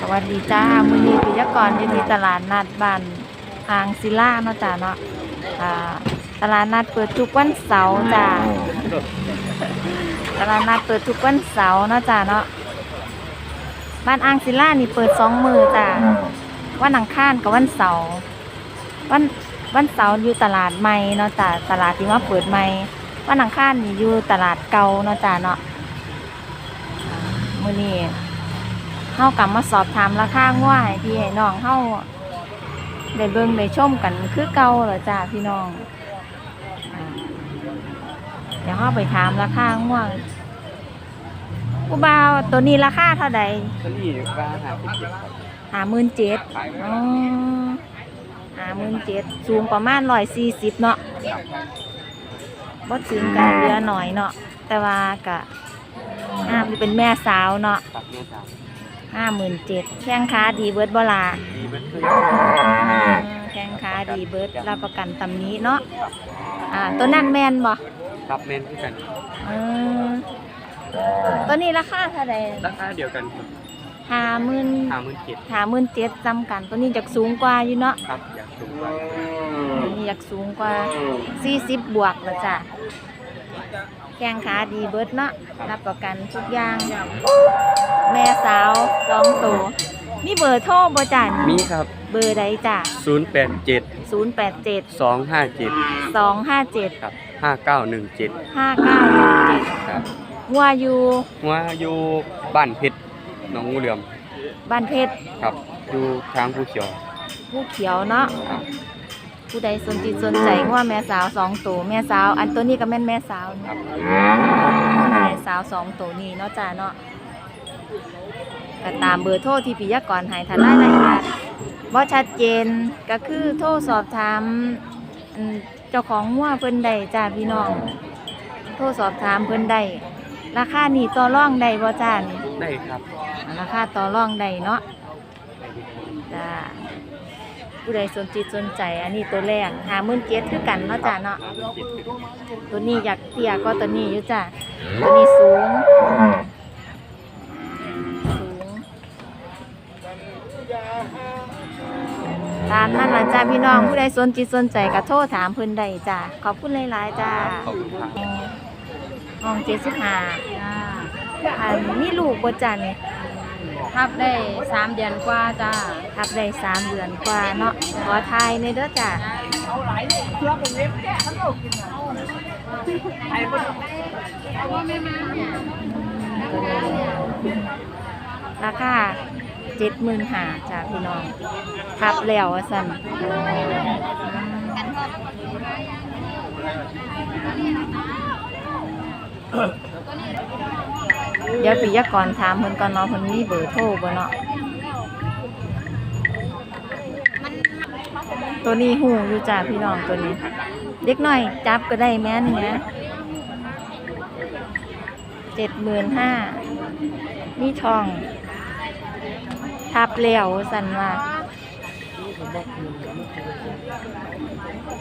สวัสดีจ้ามือนี้ปิยกรอยู่ที่ตลาดนัดบ้านทางศิลาเนาะจ้าเนาะอ่าตลาดนัดเปิดทุกวันเสาร์จ้าตลาดนัดเปิดทุกวันเสาร์เนาะจ้าเนาะบ้านอ่างศิลานี่เปิดสองมือจ้าวันอังคารกับวันเสาร์วันวันเสาร์อยู่ตลาดใหม่เนาะจ้าตลาดที่ว่าเปิดใหม่วันอังคารนี่อยู่ตลาดเก่าเนาะจ้าเนาะมือนี้ เฮากลับมาสอบถามราคาง่วให้พี่ให้น้องเฮาได้เบิ่งได้ชมกันคือเก่าเหรอจ้าพี่น้องอ่าเดี๋ยวเฮาไปถามราคาง่วงกูบ่าวตัวนี้ราคาเท่าใดตัวนี้ว่าหาสิบเจ็ดครับห้าหมื่นเจ็ดขายไว้อ๋อห้าหมื่นเจ็ดสูงประมาณร้อยสี่สิบเนาะบ่ถึงกันเหลือหน่อยเนาะแต่ว่ากะอ่าเป็นแม่สาวเนาะครับแม่สาว ห้าหมื่นเจ็ดแข้งขาดีเบิร์ดบลาดีเบิดคือแข้งขาดีเบิร์ดรับประกันตำนี้เนาะอ่าตัวนั่นแมนบ่ครับแม่นคือกันเออตัวนี้ราคาเท่าไหร่ราคาเดียวกันครับห้าหมื่นห้าหมื่นเจ็ดห้าหมื่นเจ็ดจำกัน ตัวนี้จะสูงกว่าอยู่เนาะครับอยากสูงกว่าตัวนี้อยากสูงกว่าสี่สิบบวกแล้วจ้ะ แข้งขาดีเบิร์ดเนาะรับประกันทุกอย่าง แม่สาวสองตัวมีเบอร์โทรบ่จ้ะมีนี่ครับ เบอร์ใดจ้ะศูนย์แปดเจ็ดศูนย์แปดเจ็ดสองห้าเจ็ดสองห้าเจ็ดครับห้าเก้าหนึ่งเจ็ดห้าเก้าหนึ่งเจ็ดครับงัวอยู่หัว่าอยู่บ้านเพชรหนองงูเหลือมบ้านเพชรครับอยู่ทางภูเขียว ผู้เขียวเนาะครับ ผู้ใดสนจิตสนใจงัวแม่สาวสองตัวแม่สาว อันตัวนี้ก็แม่นแม่สาวครับแม่สาวสองตัวนี้เนาะจ้าเนาะก็ตามเบอร์โทรที่ปิยากรใหายทานรายละเอียดบ่ชัดเจนก็คือโทรสอบถามอันเจ้าของงัวเพิ่นใดจ้าพี่น้อง โทรสอบถามเพิ่นใดราคานี่ต่อรองใดบ่จ้านี่ได้ครับ ราคาต่อรองได้เนาะจ้า ผู้ใดสนจิตสนใจ อันนี้ตัวแรกหามื่นเจ็ดคือกันเนาะจ้าเนาะตัวนี้อยากเตี้ยก็ตัวนี้อยู่จ้าตัวนี้สูงสูง ตามนั่นล่ะจ้าพี่น้องผู้ใดสนจิตสนใจก็โทรถามเพิ่นได้จ้าขอบคุณหลายๆจ้าขอบคุณครับห้องเจ็ดสิบห้าอันมีลูกบ่จ้านี่ ทับได้สามเดือนกว่าจ้าทับได้สามเดือนกว่าเนาะขอทายในเด้อจ้ะราคาเจ็ดหมื่นหาจ้ะพี่น้อง ทับแล้วว่าสั่น เดี๋ยวปิยกรถามเพิ่นก่อนเนาะเพิ่นมีเบอร์โทรบ่เนาะตัวนี้หูอยู่จ้าพี่น้องตัวนี้ เด็กหน่อยจับก็ได้แม่นี่นะเจ็ดหมื่นห้านี่ทอง ทับแล้วสันว่า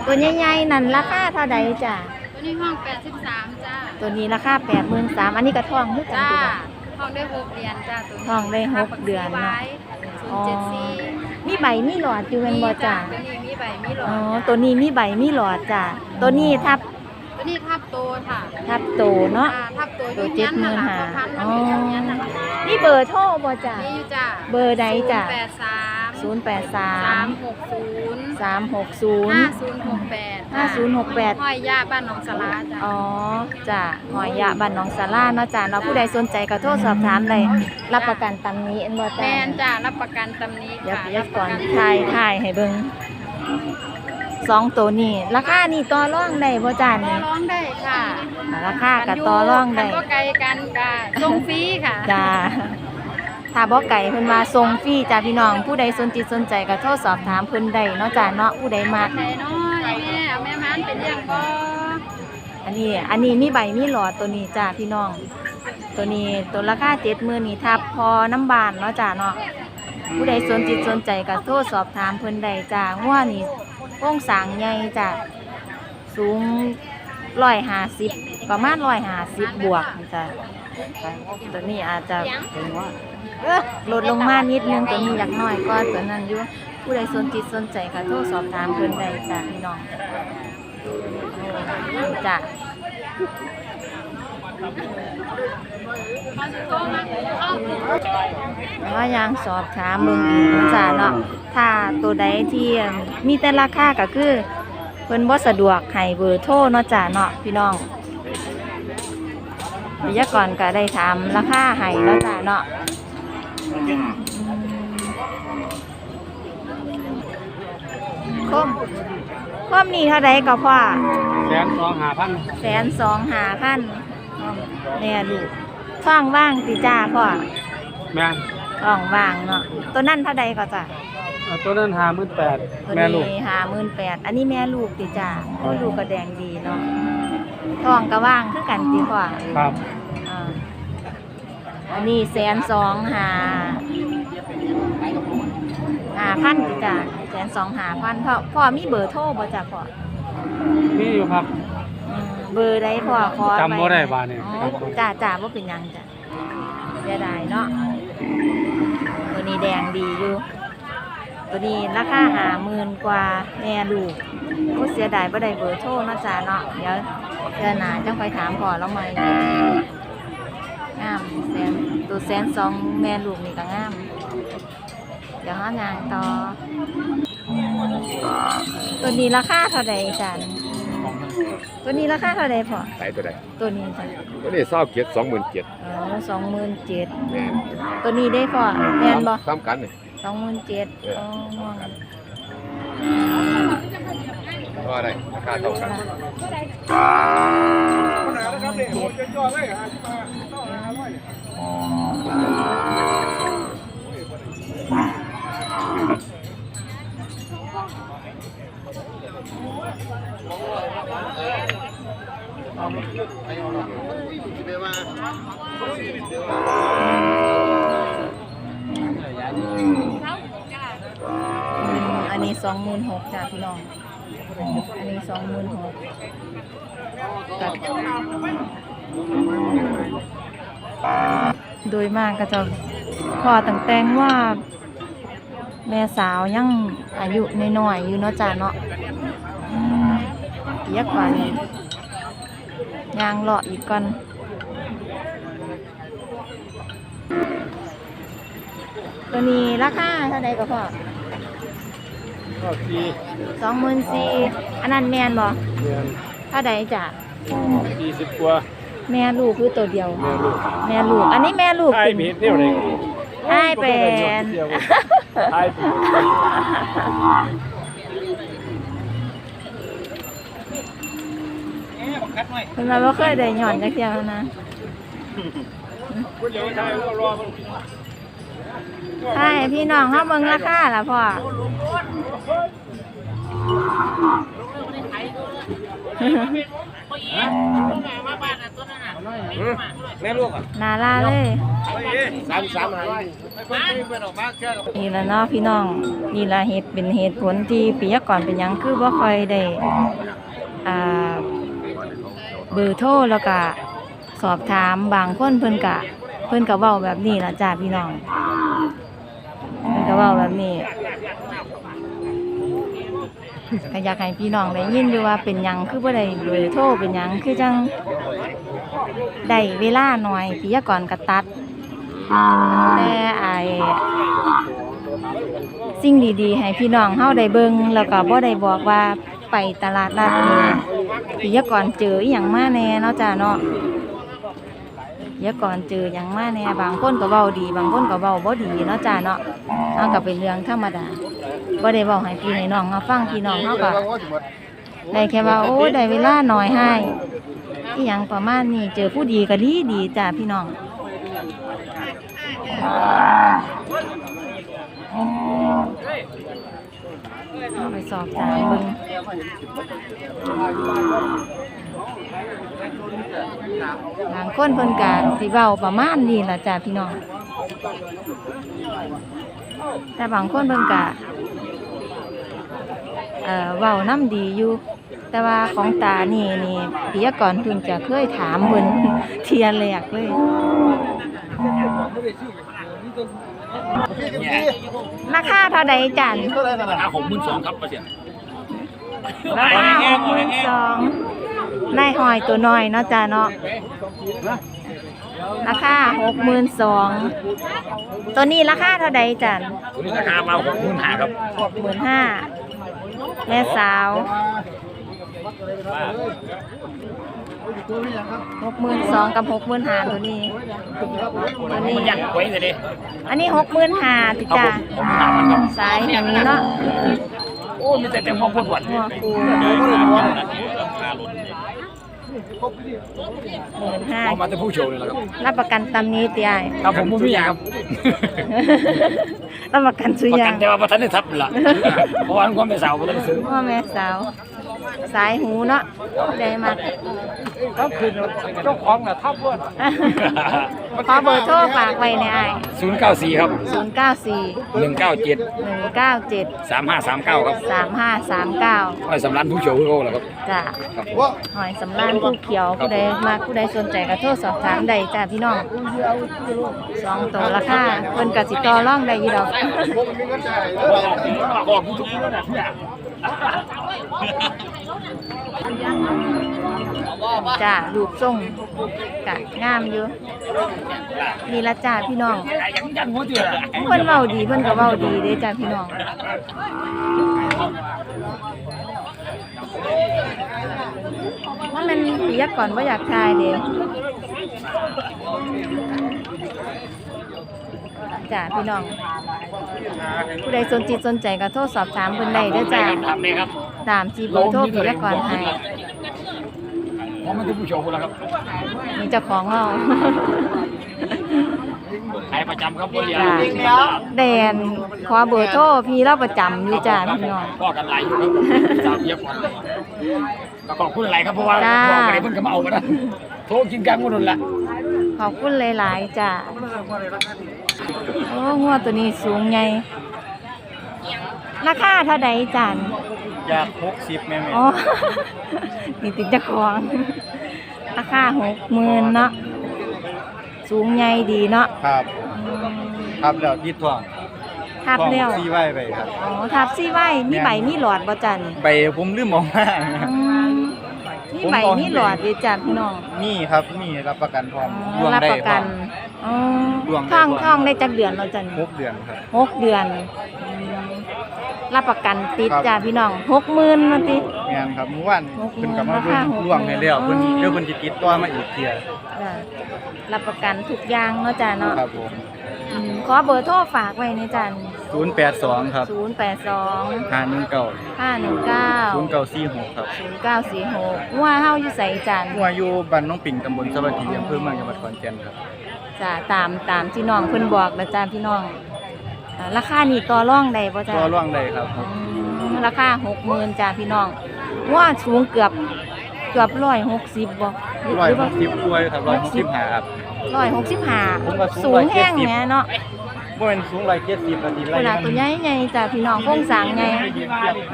ตัวใหญ่ๆนั่นราคาเท่าใดจ้ะตัวนี้ห้องแปดสิบสาม ตัวนี้ราคาแปดหมื่นสามอันนี้ก็ทองคือกันจ้าดีกว่าห้องได้หกเดือนจ้าตัวนี้ห้องได้หกเดือนเนอะ ศูนย์เจ็ดสี่มีใบมีหลอดอยู่เป็นบ่จ้ะตัวนี้มีใบมีหลออ๋อดตัวนี้มีใบมีหลอดจ้ะตัวนี้ทับตัวนี้ทับโตค่ะทับโตเนาะ อ่าทับโตตัวเจ็ดหมื่นห้าพันอ๋มัอนมีอย่างนี้นะคะนี่ เบอร์โทรบ่จ้ะ นี่อยู่จ้าเบอร์ใดจ้ะ แปดสามศูนย์แปดสาสามมหกศูนย์สามหกศูนย์ห้าศูนย์หกแปดห้าศูนย์หกแปดห้อยย่าบ้านหนองสลาจ้าอ๋อจ้ะหอยยะบ้านหนองสาราเนาะจ้ะเราะผู้ใดสนใจก็โทรสอบถามได้รับประกันตำนี้เอ็นบ่แมจ้ะนจ้ารับประกันตำนี้เดี๋ยวค่ะพี่ยักก่อนถ่ายถ่ายให้เบิ่ง สองตัวนี้ ราคานี่ต่อรองได้บ่จ้ะต่อนี่ร้องได้ค่ะราคาก็ต่อรองได้มันก็ไกลกันค่ะส่งฟรีค่ะจ้าถ้าบ่ไก่เพิ่นมาส่งฟรีจ้าพี่น้อง ผู้ใดสนจิตสนใจก็โทรสอบถามเพิ่นได้เนาะจ้าเนาะผู้ใดมักไหนน้อยแม่เอาแม่มันเป็นยังบ่อันนี้ อันนี้มีใบมีหลอดตัวนี้จ้าพี่น้อง ตัวนี้ตัวราคาเจ็ดมือนี่ทับพอน้ำบานเนาะจ้าเนาะผู้ใดสนจิตสนใจก็โทรสอบถามเพิ่นได้จ้างัวนี่ โค้งสางใหญ่จ้าสูงร้อยห้าสิบประมาณร้อยห้าสิบบวกจ้าตัวนี้อาจจะลดลงมานิดนึงตัวนี้อยากน้อยก็ตัวนั้นอยู่ผู้ใดสนจิตสนใจก็โทรสอบถามเพื่อนใดจ้ะพี่น้องจ้ะ ว่ายังสอบถามเบิ่งอีกนะจ้ะเนาะถ้าตัวใดที่มีแต่ราคาก็คือ เพิ่นบ่สะดวกให้เบอร์โทรเนาะจ้ะเนาะพี่น้องวิทยากรก็ได้ถามราคาให้เนาะจ้ะเนาะคมคมนี่เท่าไรก็พ่อแสนสองหาพันแสนสองหาพัน เนี่ยลูกท้องว่างติจ้าพ่อแม่นท้องว่างเนาะตัวนั่นเท่าใดก็จ้ะเอาตัวนั้นหาหมื่นแปดตัวแม่ลูก นี้หาหมื่นแปดอันนี้แม่ลูกติจ้าโอ้ลูกก็แดงดีเนาะท้องก็ว่างคือกันติพ่อครับ อ่าอันนี้แสนสองหาหาพันติจ้าแสนสองหาพันพ่อพ่อมีเบอร์โทรบ่จ้ะพ่อมีอยู่ครับอืม เบอร์ใดพ่อขอจำบ่ได้บาดนี้ อ๋อจ่าจ่าว่าเป็นหยังจ้ะเสียดายเนาะตัวนี้แดงดีอยู่ ตัวนี้ราคาหาหมื่นกว่าแม่ลูกก็เสียดายบ่ได้เบอร์โทรเนาะจ้าเนาะเดี๋ยวเดือนหน้าจังไปถามพ่อแล้วไหมงามแสนตัวแสนสองแม่ลูกนี่ก็งาม เดี๋ยวห้างานต่อ ตัวนี้ราคาเท่าใดจ้ะ ตัวนี้ราคาเท่าใดพ่อขายตัวใดตัวนี้จ้ะตัวนี้เศร้าเกียรสองหมื่นเจ็ดอ๋อสองหมื่นเจ็ดแม่นตัวนี้ได้พ่อแม่นบ่ซ้ำกันนี่สองหมื่นเจ็ดอ๋อเพราะอะไรราคาเท่ากันอัน อันนี้สองหมื่นหกจ้ะพี่น้อง อันนี้สองหมื่นหกกับโดยมากก็จะพอตั้งแต่งว่า แม่สาวยังอายุน้อยๆอยู่เนาะจ้ะเนาะ ยอะกว่านี้ยางเลาะอีกก่อนตัวนี้ราคาเท่าไหร่ก็พอก็สี่สองหมื่นสี่อันนั้นแมนบ่เดือนเท่าใดจ้ะสี่สิบกว่าแม่ลูกคือตัวเดียว แม่ลูกแม่ลูก อันนี้แม่ลูกไอ้เป็นเม็ดเดียวเลยไอ้เป็นไอ้เป็น เพิ่นมาบ่เคยได้หย่อนจักเที่ยวนะใช่พี่น้องเฮาเบิ่งราคาล่ะพ่อแม่ลูกอะนาลาเลยสามสามหานี่ละเนาะพี่น้อง นี่ละเหตุเป็นเหตุผลที่ปิยกรเป็นหยังคือบ่ค่อยได้อ่า เบอร์โทรแล้วก็สอบถามบางคนเพิ่นกะ เพิ่นก็เว้าแบบนี้ล่ะจ้าพี่น้องเพิ่นก็เว้าแบบนี้ก็อยากให้พี่น้องได้ยินอยู่ว่าเป็นหยังคือบ่ได้เบอร์โทรเป็นหยังคือจังได้เวลาหน่อยปิยกรก็ตัด แต่ไอสิ่งดีๆ ให้พี่น้องเฮาได้เบิ่งแล้วก็บ่ได้บอกว่า ไปตลาดนัดเนี่ปิยกรเจออีหยังมาแน่เนาะจ้าเนาะปิยกรเจอหยังมาแน่บางคนก็เว้าดี บางคนก็เว้าบ่ดีเนาะจ้าเนาะเอาก็เป็นเรื่องธรรมดาบ่ได้เว้าให้พี่ให้น้องเฮาฟังพี่น้องเฮาก็ได้แค่ว่าโอ้ได้เวลาหน้อยให้อีหยังประมาณนี้เจอผู้ดีก็ดีดีจ้าพี่น้อง เอาไปสอบถามเบิ่งบางคนเพิ่นกะสิเว้าประมาณนี้ล่ะจ้ะพี่น้อง แต่บางคนเพิ่นกะเอ่อเว้าน้ำดีอยู่ แต่ว่าของตานี่นี่ปิยกรเพิ่งจะเคยถามเพิ่นเทียแรกเลย ราคาเท่าใดจันราคาหกหมื่นสองครับเปอร์เซ็นต์ราคาหกหมื่นสองนายหอยตัวน้อยเนาะจ้าเนาะราคาหกหมื่นสองตัวนี้ราคาเท่าใดจันตัวนี้ราคามาหกหมื่นห้าครับหกหมื่นห้าแม่สาว หกหมื่นสองกับหกหมื่นห้าตัวนี้ ตัวนี้มันยันไว้เลยดิอันนี้หกหมื่นห้าติครับจ้าผมผมถามมันครับสายอย่างนี้เนาะโอ้มีแต่เต็มความปวดหวัดหัวคูหมื่นห้าเอามาแต่ผู้โชว์เลยละครับรับประกันตำนี้เตียยครับผมไม่มีอย่างครับรับประกันสุประยากันงแต่ว่าประทันได้ทับละเพราะว่าความเป็นสาวประทันได้ซื้อพ่อแม่สาว สายหูเนาะได้มากก็คือเจ้าของน่ะทับเว่าขอเบอร์โทรฝากไว้ในไอ้ศูนย์เก้าสี่ครับศูนย์เก้าสี่หนึ่งเก้าเจ็ดหนึ่งเก้าเจ็ดสามห้าสามเก้าครับสามห้าสามเก้าไอ้สำรันผู้โชว์เขาแหละครับจ้ะครับหอยสำรานผู้เขียวผู้ใดมาผู้ใดสนใจก็โทรสอบถามได้จ้ะพี่น้องสองตัวราคาเพิ่นกสิต่อร่องได้อยู่ดอก จ้ะรูปทรงกะงามอยู่นี่ละจ้ะพี่น้องยันเจือเพิ่นเว้าดีเพิ่นก็เว้าดีเด้จ้ะพี่น้องว่ามันปียกก่อนว่าอยากทายเด้ จ้ะพี่น้อง ผู้ใดสนจิตสนใจก็โทรสอบถามเพิ่นได้เด้อจ้ะทำเลยครับตามที่เบอร์โทรปียกก่อนให้เพราะมันเป็นผู้โชว์แล้วครับนี่เจ้าของเราขายประจำครับบริยาจ้ะแดนขอเบอร์โทรพี่เราประจำอยู่จ้ะพี่น้องพ่อกันหลายอยู่ครับสาวเยียบก่อนก็ขอบคุณหลายครับเพราะว่าจ้าพ่อกันเพิ่งก็มาเอามานะโทรกินกลางวันนั่นแหละขอบคุณหลายๆจ้ะ โอ้หัวตัวนี้สูงไงราคาเท่าใดจันอยากหกสิบแม่แม่อ๋อ นี่ติดจะควงราคาหกหมื่นเนาะ สูงใหญ่ดีเนาะครับอืมครับแล้วที่ท้องทับท้องแล้ว ซีไว้ไปครับอ๋อทับซี่ไว้มีใบมีหลอดบ่จันใบผมลืมมองมาอืมมีใบมีหลอดดีจ้ะพี่น้อง นี่ครับนี่รับประกันทองอ๋ล่อวงรับได้ประกัน อ๋อล่วงได้ท่องบ่ท่องได้จักเดือนเราจันหกเดือนครับ หกเดือนอืมรับประกันติดครับ จ้ะพี่น้องหกหมื่นนาติงานครับเมื่อวานหกหมื่นเพิ่นกลับมาเพิ่นราคาหกล่วงให้แล้วหมื่เพิ่นนเดี๋ยวเพิ่นสิติดต่อมาอีกเที่ยจ้ะรับประกันทุกอย่างเนาะจ้ะเนาะครับผมอืมขอเบอร์โทรฝากไว้ในจัน082ครับศูนย์แปดสอง519 ห้าหนึ่งเก้า0946ครับศูนย์เก้าสี่หกว่าเฮาอยู่ใส่จันหัวอยู่บ้านน้องปิ่งตำบลสวัสดีอำเภอเมืองจังหวัดขอนแก่นครับ จ้ะตามตามที่น้องเพิ่นบอกนะจ้ะพี่น้องอ่าราคานี่ต่อรองได้บ่จ้ะตัวร่วงได้ครับอืมราคาหกหมื่นจ้าพี่น้องว่าสูงเกือบเกือบร้อยหกสิบบ่ร้อยหกสิบกล้วยครับร้อยหกสิบห้าครับ ร้อยหกสิบห้าผมก็สูสูงงแห้ง170 แหมเนาะบ่เป็นสูงร้อยเจ็ดสิบนาทีเวไรลาตัวใหญ่ใหญ่จ้าพี่น้องโครงสร้างใหญ่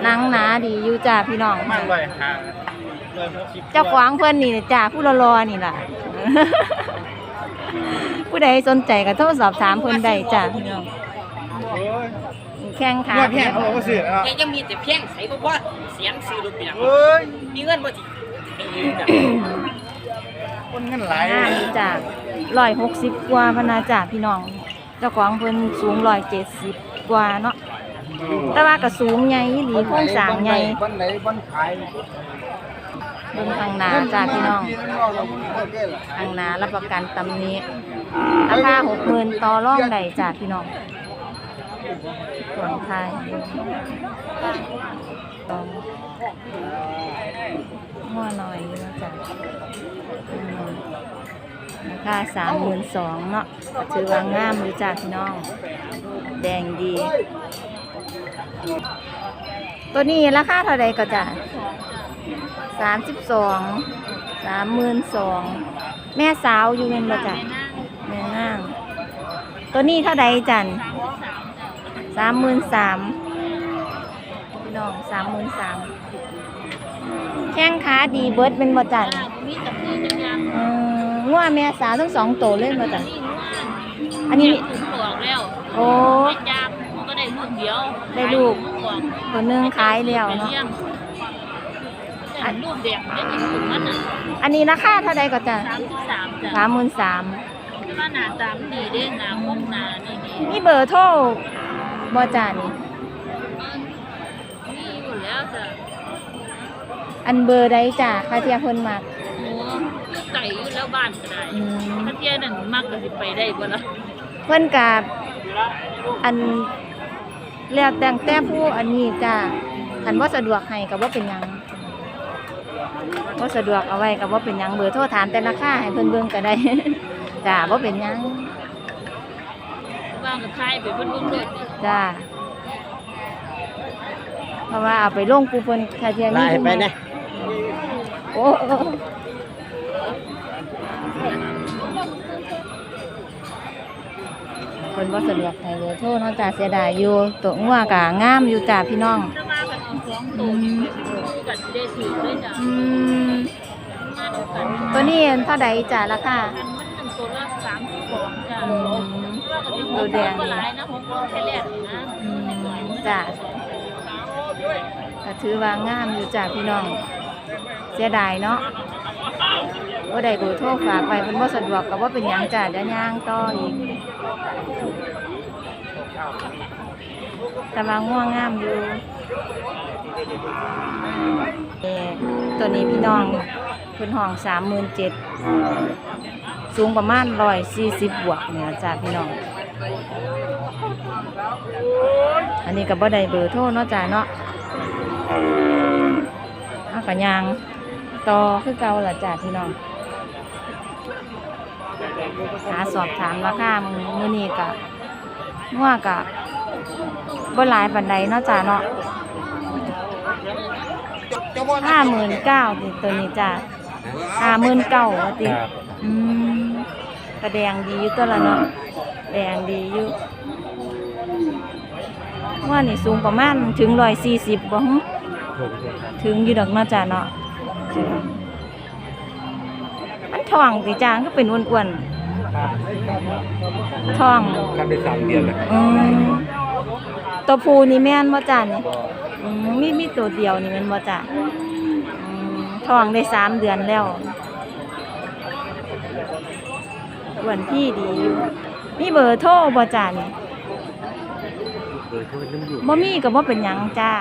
หนังหนาดีอยู่จ้าพี่น้อง มากร้อยห้าร้อยหกสิบเจ้าของเพิ่นนี่จ้าผู้รอๆนี่ล่ะ ผู้ใดสนใจก็โทรสอบถามเพิ่นได้จ้าพี่น้องโอ้ยแข้งขาเงินแพงเขาบอกว่าซื้อเนาะแกยังมีแต่เพียงใส่บ่ว่าเสียงซื้อรถเปียงเอ้ยมีเงินบ่สิให้ยืมน่ะคนเงินหลายงามอยู่จ้าร้อยหกสิบกว่าพะนาจ้าพี่น้อง เจ้าของเพิ่นสูงร้อยเจ็ดสิบกว่าเนาะแต่ว่าก็สูงใหญ่อีหลีโครงสร้างใหญ่บ้านไหนบ้านขาย เบิ่งข้างหนาจ้าพี่น้องข้างหนารับประกันตำนี้ราคาหกหมื่นต่อรองได้จ้าพี่น้องส่วนไทยตองหัวหน่อยอยู่นะจ้ะราคาสามหมื่นสองเนาะก็ถือว่างามอยู่จ้าพี่น้อง แดงดี ตัวนี้ราคาเท่าใดก็จ้ะ สามสิบสองสามหมื่นสองแม่สาวอยู่เงินบ่จ้ะแม่นางตัวนี้เท่าใดจันสามหมื่นสามพี่น้องสามหมื่นสามแข้งขาดีเบิดเป็นบ่จันมีแต่พี่จังยังเออง่วแม่สาวทั้งสองโตวเลยบ่จันอันนี้บอกแล้วโอ้ไม่ยามมันก็ได้ลูกเดียวได้ลูกขายตัวหนึงขายแล้วไปเนาะ เลี้ยงแต่ลูกเด็กได้กินถึงมันอะอันนี้ราคาเท่าใดก็จ้ะสามสิบสามจ้ะสามหมื่นสามว่าหน้าตามนดีเด้หน้าคมหน้านี่ดีมีเบอร์โทรบ่จ้านี่มีอยู่แล้วจ้ะอันเบอร์ใดจ้ะค่าเทียเพิ่นมักหมูคือไก่อยู่แล้วบ้านก็ได้อืมถ้าเที่ยนั่นมักก็สิไปได้บ่ล่ะเพิ่นกับอันแล้วแต่งแต่ผู้อันนี้จ้ะคันบ่สะดวกให้ก็บ่เป็นหยัง บ่สะดวกเอาไว้ก็บ่เป็นหยังเบอร์โทรถามแต่ราคาให้เพิ่นเบิ่งก็ได้ จ้ะบ่เป็นหยังว่างกับใครไปเพิ่นเบิ่งเลยนี่จ้ะเพราะว่าเอาไปลงกูเพิ่นค่าเทียมีผู้มาโอ้โอ้เพิ่นบ่สะดวกให้เบอร์โทรเนาะจ้ะเสียดายอยู่ตัวงัวก็งามอยู่จ้ะพี่น้องจะมากันเอาของโตนี่คือ กันสิได้ถือเลยจ้ะอืมมาเดียวกันตัวนี้เท่าใดจ้ะราคามันมันตัวละ32จ้ะอืมว่าก็สิตัวแดงบ่หลายนะของเราแค่แรกนี่นะอืมจ้ะ ก็ถือว่างามอยู่จ้ะพี่น้อง เสียดายเนาะว่าได้เบอร์โทรฝากไปเพิ่นบ่สะดวกก็บ่เป็นหยังจ้ะเดี๋ยวย่างต่ออีกแต่ว่าง่วงงามอยู่เอ่อ ตัวนี้พี่น้องเพิ่นห้อง37,000สูงประมาณ140บบวกเนี่ยจ้ะพี่น้อง อันนี้ก็บ่ได้เบอร์โทรเนาะจ้ะเนาะอากะยางต่อคือเก่าล่ะจ้ะพี่น้องหาสอบถามราคามือมื้อนี้ก็งัวก็บ่หลายปานใดเนาะจ้ะเนาะ ห้าหมื่นเก้าติตัวนี้จ้ะห้าหมื่นเก้าติอืมกระแดงดีอยู่ตัวละเนาะแดงดีอยู่ว่านี่สูงประมาณถึงร้อยสี่สิบบ่หึถึงอยู่ดอกเนาะจ้ะเนาะมันท้องติจ้าก็เป็นอ้วนๆท้องกันได้สามเดือนแล้วอืม ตัวผู้นี่แม่นบ่จ้านี่อืมมีมีตัวเดียวนี่แม่นบ่จ้าอืมท้องได้สามเดือนแล้วอ้วนพี่ดีอยู่มีเบอร์โทรบ่จ้านี่เบอร์โทรน้ำอยู่บ่มีก็บ่เป็นหยังจ้า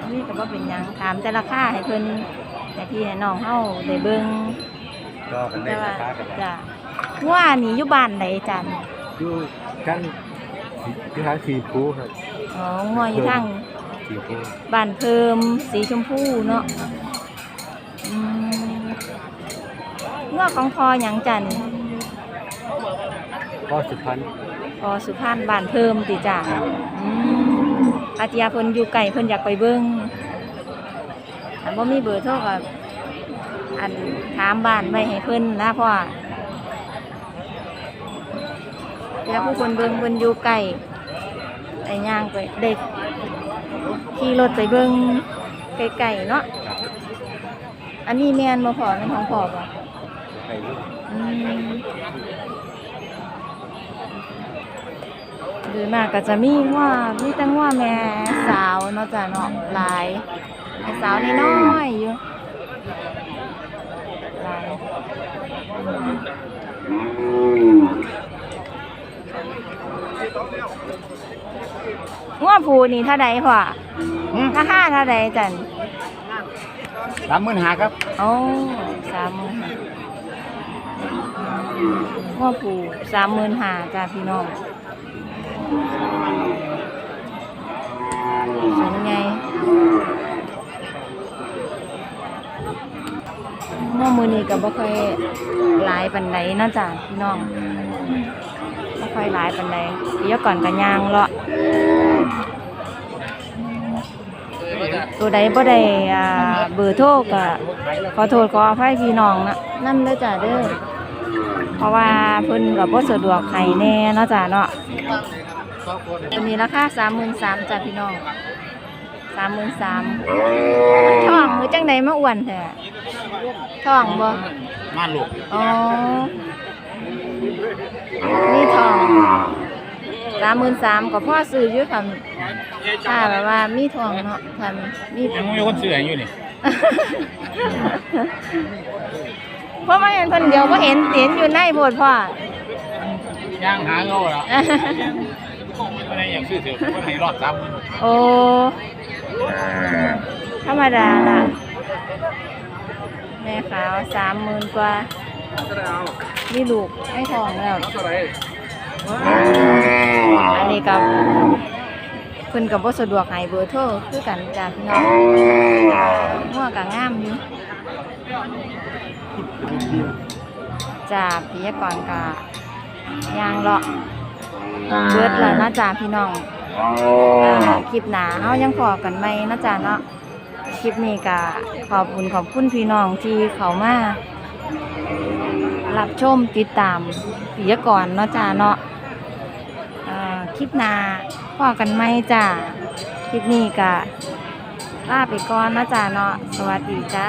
บ่มีก็บ่เป็นหยังถามแต่ราคาให้เพิ่นให้พี่ให้น้องเฮาได้เบิ่งก็กันได้แต่ว่าราคากันจ้าว่านี่อยู่บ้านใดจ้ะอยู่กัน ที่ทางสีฟูครับอ๋องัวอยู่ทางสีฟูบ้านเพิ่มสีชมพูเนาะอืมงัวของพอหยังจ้ะนี่ก็สุพรรณพอสุพรรณบ้านเพิ่มติจ้ะอืมอาเจียเพิ่นอยู่ไกลเพิ่นอยากไปเบิ่งอันบ่มีเบอร์โทรก็อันถามบ้านไว้ให้เพิ่นนะพ่อ แล้วผู้คนเบิ่งเพิ่นอยู่ไกลไอ้ย่างไปเด็กขี่รถไปเบิ่งไกลๆเนาะอันนี้แมนบ่พอแม่นของพ่อบ่ไปลูกอืมโดยมากก็จะมีว่ามีแต่ว่าแม่สาวเนาะจ้ะเนาะหลายสาวน้อยๆอยู่หลายว่า ผูนี่เท่าใดพ่อราคาเท่าใดจันสามหมื่นหาครับโอ้สามหมื่นห้าว่าผูสามหมื่นห้าจ้าพี่น้องสูงไงเมื่อมือนี้ก็บ่ค่อยหลายปันใดเนาะจ้ะพี่น้องบ่ค่อยหลายปันใดเดี๋ยวก่อนกันยางเลาะ ตัวใดบ่ได้อ่าเบอร์โทรก็ขอโทษขออภัยพี่น้องนะนั่นเด้อจ้ะเด้อเพราะว่าเพิ่นก็บ่สะดวกให้แน่เนาะจ้ะเนาะตัวนี้ราคา33,000จ้ะพี่น้อง33,000ท้องมือจังใดมาอ้วนแท้ท้องบ่มาลูกอ๋อนี่ทองก สามหมื่นสามก็พ่อซื้ออยู่ค่ะถ้าแบบว่ามีทองเนาะท่านมียังมีคนซื้อให้อยู่นี่เพราะว่าเห็นคนเดียวก็เห็นเห็นอยู่ในโพดพ่อ ย่างหาเงาแล้วไม่ได้อยากซื้อเถอะคนให้รอดสามหมื่นโอ้ธรรมดาล่ะ แม่ขาวสามหมื่นกว่า มีลูกให้ทองแล้ว อันนี้กับเพิ่นกับบ่สะดวกให้เบอร์โทรคือกันจ้าพี่น้องหัวก็งามอยู่จ้าพิยากรก็ยางเลาะเบิดแล้วนะจ้าพี่น้องอ่าคลิปหน้าเฮายังพอกันไหมนะจ้าเนาะคลิปนี้ก็ขอบคุณขอบคุณพี่น้องที่เขามารับชมติดตามพิยากรเนาะจ้าเนาะเอ่อ คลิปหน้าพอกันไหมจ้าคลิปนี้ก็ลาไปก่อนนะจ้าเนาะสวัสดีจ้า